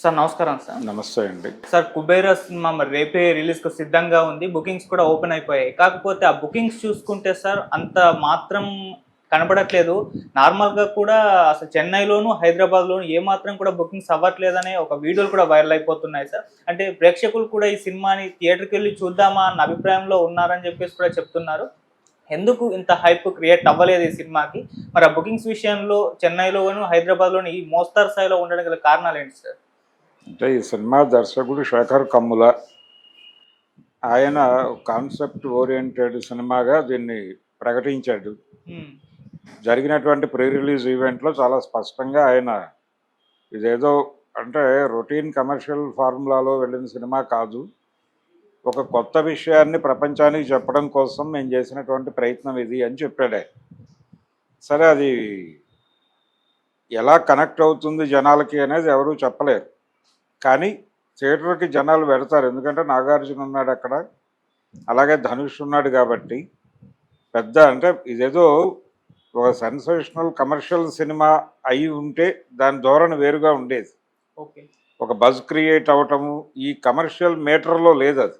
Sir నమస్కారం sir. నమస్తే అండి. సార్ కుబేరా సినిమా మరి రేపే రిలీజ్కు సిద్ధంగా ఉంది. బుకింగ్స్ కూడా ఓపెన్ అయిపోయాయి. కాకపోతే ఆ బుకింగ్స్ చూసుకుంటే సార్ అంత మాత్రం కనబడట్లేదు. నార్మల్గా కూడా అసలు చెన్నైలోను హైదరాబాద్ లోను ఏ మాత్రం కూడా బుకింగ్స్ అవ్వట్లేదనే ఒక వీడియోలు కూడా వైరల్ అయిపోతున్నాయి సార్. అంటే ప్రేక్షకులు కూడా ఈ సినిమాని థియేటర్కి వెళ్ళి చూద్దామా అన్న అభిప్రాయంలో ఉన్నారని చెప్పేసి కూడా చెప్తున్నారు. ఎందుకు ఇంత హైప్ క్రియేట్ అవ్వలేదు ఈ సినిమాకి? మరి ఆ బుకింగ్స్ విషయంలో చెన్నైలోను హైదరాబాద్లోను ఈ మోస్తారు స్థాయిలో ఉండడం గల కారణాలు ఏంటి సార్? అంటే ఈ సినిమా దర్శకుడు శేఖర్ కమ్ముల ఆయన కాన్సెప్ట్ ఓరియంటెడ్ సినిమాగా దీన్ని ప్రకటించాడు హ్మ్. జరిగినటువంటి ప్రీ రిలీజ్ ఈవెంట్లో చాలా స్పష్టంగా ఆయన ఇదేదో అంటే రొటీన్ కమర్షియల్ ఫార్ములాలో వెళ్ళిన సినిమా కాదు ఒక కొత్త విషయాన్ని ప్రపంచానికి చెప్పడం కోసం నేను చేసినటువంటి ప్రయత్నం ఇది అని చెప్పాడు. సరే అది ఎలా కనెక్ట్ అవుతుంది జనాలకి అనేది ఎవరూ చెప్పలేరు కానీ థియేటర్కి జనాలు పెడతారు ఎందుకంటే నాగార్జున ఉన్నాడు అక్కడ. అలాగే ధనుష్ ఉన్నాడు కాబట్టి. పెద్ద అంటే ఇదేదో ఒక సెన్సేషనల్ కమర్షియల్ సినిమా అయి ఉంటే దాని ధోరణి వేరుగా ఉండేది. ఓకే. ఒక బజ్ క్రియేట్ అవటము ఈ కమర్షియల్ మీటర్లో లేదు అది.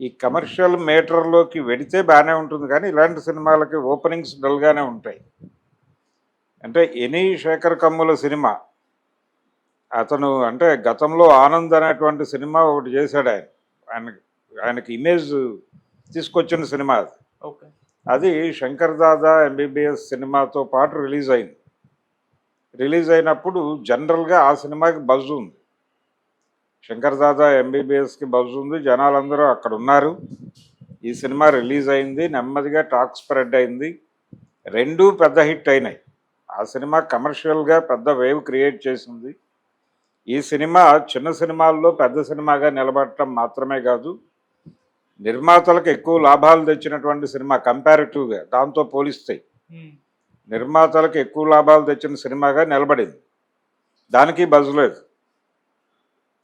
ఈ కమర్షియల్ మీటర్లోకి వెడితే బాగానే ఉంటుంది కానీ ఇలాంటి సినిమాలకి ఓపెనింగ్స్ డల్గానే ఉంటాయి. అంటే ఎనీ శేఖర్ కమ్ముల సినిమా అతను అంటే గతంలో ఆనంద్ అనేటువంటి సినిమా ఒకటి చేశాడు ఆయన. ఆయనకి ఆయనకి ఇమేజ్ తీసుకొచ్చిన సినిమా అది. ఓకే. అది శంకర్ దాదా ఎంబీబీఎస్ సినిమాతో పాటు రిలీజ్ అయింది. రిలీజ్ అయినప్పుడు జనరల్గా ఆ సినిమాకి బజ్ ఉంది. శంకర్ దాదా ఎంబీబీఎస్కి బజ్ ఉంది. జనాలందరూ అక్కడ ఉన్నారు. ఈ సినిమా రిలీజ్ అయింది. నెమ్మదిగా టాక్ స్ప్రెడ్ అయింది. రెండూ పెద్ద హిట్ అయినాయి. ఆ సినిమా కమర్షియల్గా పెద్ద వేవ్ క్రియేట్ చేసింది. ఈ సినిమా చిన్న సినిమాల్లో పెద్ద సినిమాగా నిలబడటం మాత్రమే కాదు నిర్మాతలకు ఎక్కువ లాభాలు తెచ్చినటువంటి సినిమా కంపారిటివ్గా దాంతో పోలిస్తాయి హ్మ్. నిర్మాతలకు ఎక్కువ లాభాలు తెచ్చిన సినిమాగా నిలబడింది. దానికి బజ్ లేదు.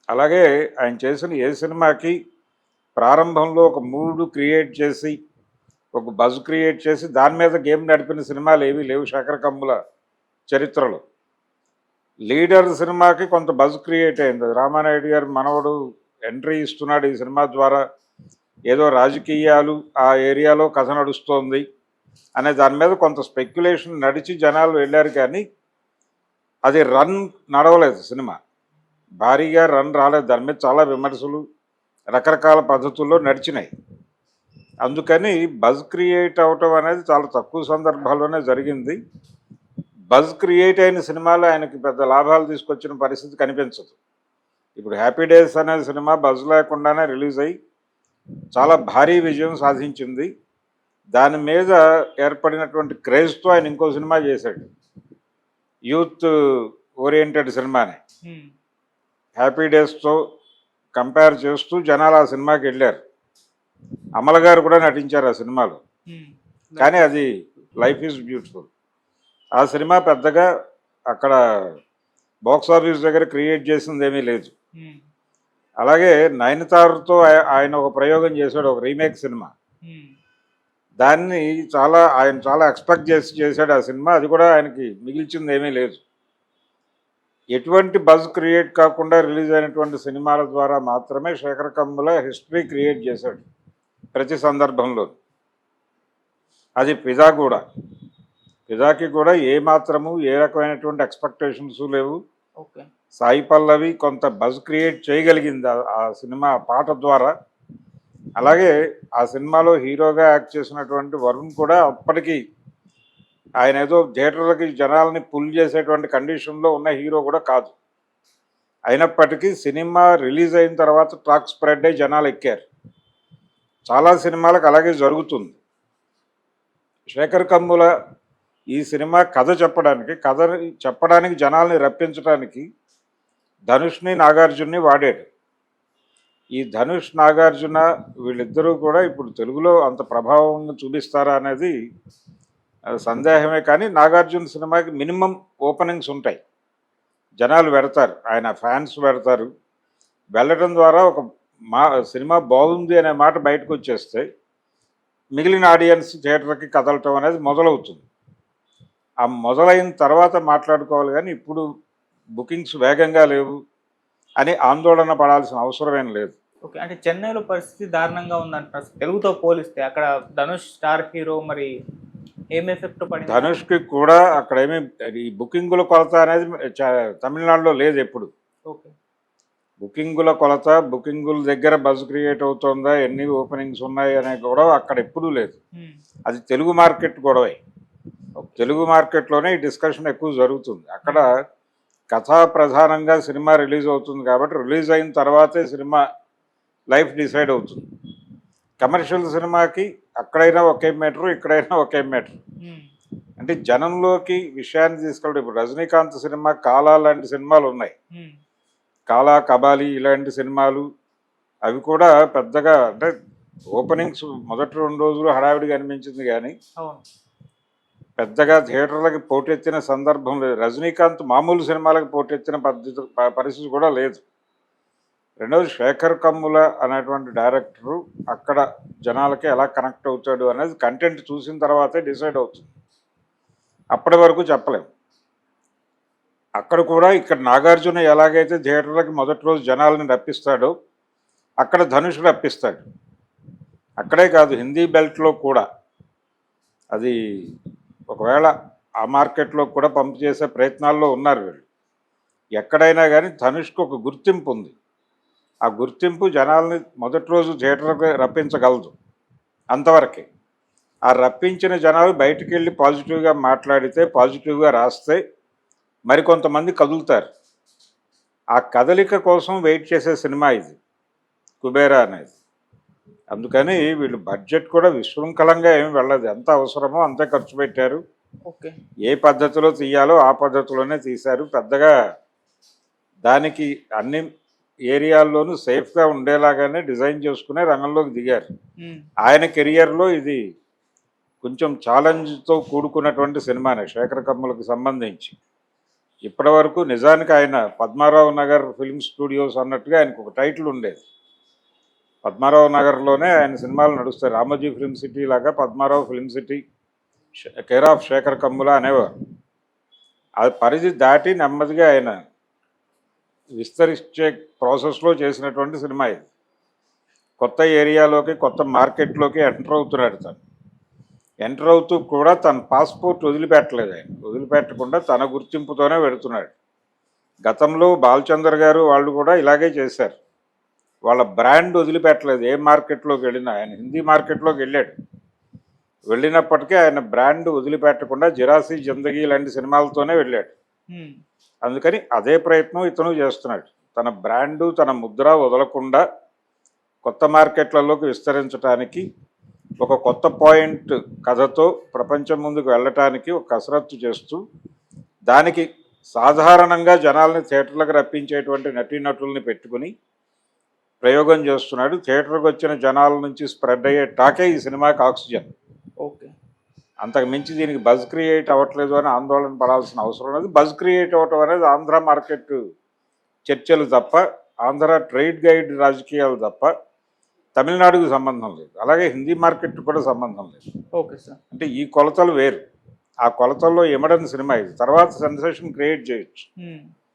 అలాగే ఆయన చేసిన ఏ సినిమాకి ప్రారంభంలో ఒక మూడు క్రియేట్ చేసి ఒక బజ్ క్రియేట్ చేసి దాని మీద గేమ్ నడిపిన సినిమాలు ఏవీ లేవు శేఖర్ కమ్ముల చరిత్రలో. లీడర్ సినిమాకి కొంత బజ్ క్రియేట్ అయింది. రామానాయుడు గారు మనవడు ఎంట్రీ ఇస్తున్నాడు ఈ సినిమా ద్వారా. ఏదో రాజకీయాలు ఆ ఏరియాలో కథ నడుస్తోంది అనే దాని మీద కొంత స్పెక్యులేషన్ నడిచి జనాలు వెళ్ళారు కానీ అది రన్ నడవలేదు సినిమా. భారీగా రన్ రాలేదు. దాని మీద చాలా విమర్శలు రకరకాల పద్ధతుల్లో నడిచినాయి. అందుకని బజ్ క్రియేట్ అవటం అనేది చాలా తక్కువ సందర్భాల్లోనే జరిగింది. బజ్ క్రియేట్ అయిన సినిమాలు ఆయనకి పెద్ద లాభాలు తీసుకొచ్చిన పరిస్థితి కనిపించదు. ఇప్పుడు హ్యాపీ డేస్ అనే సినిమా బజ్ లేకుండానే రిలీజ్ అయ్యి చాలా భారీ విజయం సాధించింది. దాని మీద ఏర్పడినటువంటి క్రేజ్తో ఆయన ఇంకో సినిమా చేశాడు. యూత్ ఓరియంటెడ్ సినిమాని. హ్యాపీ డేస్తో కంపేర్ చేస్తూ జనాలు ఆ సినిమాకి వెళ్ళారు. అమల గారు కూడా నటించారు ఆ సినిమాలో. కానీ అది లైఫ్ ఈజ్ బ్యూటిఫుల్. ఆ సినిమా పెద్దగా అక్కడ బాక్స్ ఆఫీస్ దగ్గర క్రియేట్ చేసింది ఏమీ లేదు. అలాగే నయనతారతో ఆయ- ఆయన ఒక ప్రయోగం చేశాడు ఒక రీమేక్ సినిమా. దాన్ని చాలా ఆయన చాలా ఎక్స్పెక్ట్ చేసి చేశాడు ఆ సినిమా అది కూడా ఆయనకి మిగిల్చింది ఏమీ లేదు. ఎటువంటి బజ్ క్రియేట్ కాకుండా రిలీజ్ అయినటువంటి సినిమాల ద్వారా మాత్రమే శేఖర్ కమ్ముల హిస్టరీ క్రియేట్ చేశాడు ప్రతి సందర్భంలో అది పిజా కూడా. పిజాకి కూడా ఏ మాత్రము ఏ రకమైనటువంటి ఎక్స్పెక్టేషన్స్ లేవు. సాయి పల్లవి కొంత బజ్ క్రియేట్ చేయగలిగింది ఆ- ఆ సినిమా పాట ద్వారా. అలాగే ఆ సినిమాలో హీరోగా యాక్ట్ చేసినటువంటి వరుణ్ కూడా అప్పటికి ఆయన ఏదో థియేటర్లకి జనాల్ని పుల్ చేసేటువంటి కండిషన్లో ఉన్న హీరో కూడా కాదు. అయినప్పటికీ సినిమా రిలీజ్ అయిన తర్వాత ట్రాక్ స్ప్రెడ్ అయ్యి జనాలు ఎక్కారు. చాలా సినిమాలకు అలాగే జరుగుతుంది. శేఖర్ కమ్ముల ఈ సినిమా కథ చెప్పడానికి కథ చెప్పడానికి జనాల్ని రప్పించడానికి ధనుష్ని నాగార్జున్ని వాడాడు ఈ ధనుష్ నాగార్జున వీళ్ళిద్దరూ కూడా ఇప్పుడు తెలుగులో అంత ప్రభావం చూపిస్తారా అనేది సందేహమే కానీ నాగార్జున సినిమాకి మినిమం ఓపెనింగ్స్ ఉంటాయి. జనాలు పెడతారు ఆయన ఫ్యాన్స్ పెడతారు వెళ్ళడం ద్వారా ఒక మా సినిమా బాగుంది అనే మాట బయటకు వచ్చేస్తే మిగిలిన ఆడియన్స్ థియేటర్కి కదలటం అనేది మొదలవుతుంది. ఆ మొదలైన తర్వాత మాట్లాడుకోవాలి కానీ ఇప్పుడు బుకింగ్స్ వేగంగా లేవు అని ఆందోళన పడాల్సిన అవసరమేం లేదు. ఓకే అంటే చెన్నైలో పరిస్థితి దారుణంగా ఉందంటారు తెలుగుతో పోలిస్తే అక్కడ ధనుష్ స్టార్ హీరో మరి ఏం ఎఫెక్ట్ పడింది? ధనుష్కి కూడా అక్కడ ఏమీ ఈ బుకింగుల కొలత అనేది తమిళనాడులో లేదు ఎప్పుడు. ఓకే. బుకింగుల కొలత బుకింగుల దగ్గర బజ్ క్రియేట్ అవుతుందా ఎన్ని ఓపెనింగ్స్ ఉన్నాయి అనేది కూడా అక్కడ ఎప్పుడూ లేదు. అది తెలుగు మార్కెట్ గొడవే. తెలుగు మార్కెట్లోనే ఈ డిస్కషన్ ఎక్కువ జరుగుతుంది. అక్కడ కథా ప్రధానంగా సినిమా రిలీజ్ అవుతుంది కాబట్టి రిలీజ్ అయిన తర్వాతే సినిమా లైఫ్ డిసైడ్ అవుతుంది. కమర్షియల్ సినిమాకి అక్కడైనా ఒకే మీటరు ఇక్కడైనా ఒకే మీటరు అంటే జనంలోకి విషయాన్ని తీసుకెళ్ళడం ఇప్పుడు రజనీకాంత్ సినిమా కాలా లాంటి సినిమాలు ఉన్నాయి. కాలా కబాలి ఇలాంటి సినిమాలు అవి కూడా పెద్దగా అంటే ఓపెనింగ్స్ మొదటి రెండు రోజులు హడావిడిగా అనిపించింది కానీ పెద్దగా థియేటర్లకి పోటెత్తిన సందర్భం లేదు. రజనీకాంత్ మామూలు సినిమాలకు పోటెత్తిన పద్ధతి పరిస్థితి కూడా లేదు. రెండవది శేఖర్ కమ్ముల అనేటువంటి డైరెక్టరు అక్కడ జనాలకి ఎలా కనెక్ట్ అవుతాడు అనేది కంటెంట్ చూసిన తర్వాతే డిసైడ్ అవుతుంది. అప్పటి వరకు చెప్పలేము అక్కడ కూడా ఇక్కడ నాగార్జున ఎలాగైతే థియేటర్లకి మొదటి రోజు జనాలని రప్పిస్తాడో అక్కడ ధనుష్ రప్పిస్తాడు. అక్కడే కాదు హిందీ బెల్ట్లో కూడా. అది ఒకవేళ ఆ మార్కెట్లో కూడా పంప్ చేసే ప్రయత్నాల్లో ఉన్నారు వీళ్ళు. ఎక్కడైనా కానీ ధనుష్కు ఒక గుర్తింపు ఉంది. ఆ గుర్తింపు జనాల్ని మొదటి రోజు థియేటర్కి రప్పించగలదు. అంతవరకే. ఆ రప్పించిన జనాలు బయటికి వెళ్ళి పాజిటివ్గా మాట్లాడితే పాజిటివ్గా రాస్తే మరికొంతమంది కదులుతారు. ఆ కదలిక కోసం వెయిట్ చేసే సినిమా ఇది. కుబేరా అనేది. అందుకని వీళ్ళు బడ్జెట్ కూడా విశృంఖలంగా ఏమి వెళ్ళదు. ఎంత అవసరమో అంతే ఖర్చు పెట్టారు. ఏ పద్ధతిలో తీయాలో ఆ పద్ధతిలోనే తీశారు. పెద్దగా దానికి అన్ని ఏరియాల్లోనూ సేఫ్గా ఉండేలాగానే డిజైన్ చేసుకునే రంగంలోకి దిగారు. ఆయన కెరియర్లో ఇది కొంచెం ఛాలెంజ్తో కూడుకున్నటువంటి సినిమానే శేఖర్ కమ్ములకు సంబంధించి. ఇప్పటివరకు నిజానికి ఆయన పద్మారావు నగర్ ఫిల్మ్ స్టూడియోస్ అన్నట్టుగా ఆయనకు ఒక టైటిల్ ఉండేది. పద్మారావు నగర్లోనే ఆయన సినిమాలు నడుస్తాయి. రామోజీ ఫిల్మ్ సిటీ లాగా Padmarao Film City care of Sekhar Kammula అనేవారు. ఆ పరిధి దాటి నెమ్మదిగా ఆయన విస్తరించే ప్రాసెస్లో చేసినటువంటి సినిమా ఇది. కొత్త ఏరియాలోకి కొత్త మార్కెట్లోకి ఎంటర్ అవుతున్నాడు తను. ఎంటర్ అవుతూ కూడా తన పాస్పోర్ట్ వదిలిపెట్టలేదు ఆయన. వదిలిపెట్టకుండా తన గుర్తింపుతోనే పెడుతున్నాడు. గతంలో బాలచందర్ గారు వాళ్ళు కూడా ఇలాగే చేశారు. వాళ్ళ బ్రాండ్ వదిలిపెట్టలేదు. ఏ మార్కెట్లోకి వెళ్ళినా ఆయన హిందీ మార్కెట్లోకి వెళ్ళాడు. వెళ్ళినప్పటికీ ఆయన బ్రాండ్ వదిలిపెట్టకుండా జిరాసీ జిందగీ లాంటి సినిమాలతోనే వెళ్ళాడు. అందుకని అదే ప్రయత్నం ఇతను చేస్తున్నాడు. తన బ్రాండు తన ముద్ర వదలకుండా కొత్త మార్కెట్లలోకి విస్తరించడానికి ఒక కొత్త పాయింట్ కథతో ప్రపంచం ముందుకు వెళ్ళటానికి ఒక కసరత్తు చేస్తూ దానికి సాధారణంగా జనాల్ని థియేటర్లకు రప్పించేటువంటి నటీనటుల్ని పెట్టుకుని ప్రయోగం చేస్తున్నాడు. థియేటర్కి వచ్చిన జనాల నుంచి స్ప్రెడ్ అయ్యే టాకే ఈ సినిమాకి ఆక్సిజన్. ఓకే. అంతకు మించి దీనికి బజ్ క్రియేట్ అవ్వట్లేదు అని ఆందోళన పడాల్సిన అవసరం లేదు. బజ్ క్రియేట్ అవ్వటం అనేది ఆంధ్ర మార్కెట్ చర్చలు తప్ప ఆంధ్ర ట్రేడ్ గైడ్ రాజకీయాలు తప్ప తమిళనాడుకు సంబంధం లేదు. అలాగే హిందీ మార్కెట్ కూడా సంబంధం లేదు. Okay sir. అంటే ఈ కొలతలు వేరు. ఆ కొలతల్లో ఇమడని సినిమా ఇది. తర్వాత సెన్సేషన్ క్రియేట్ చేయొచ్చు.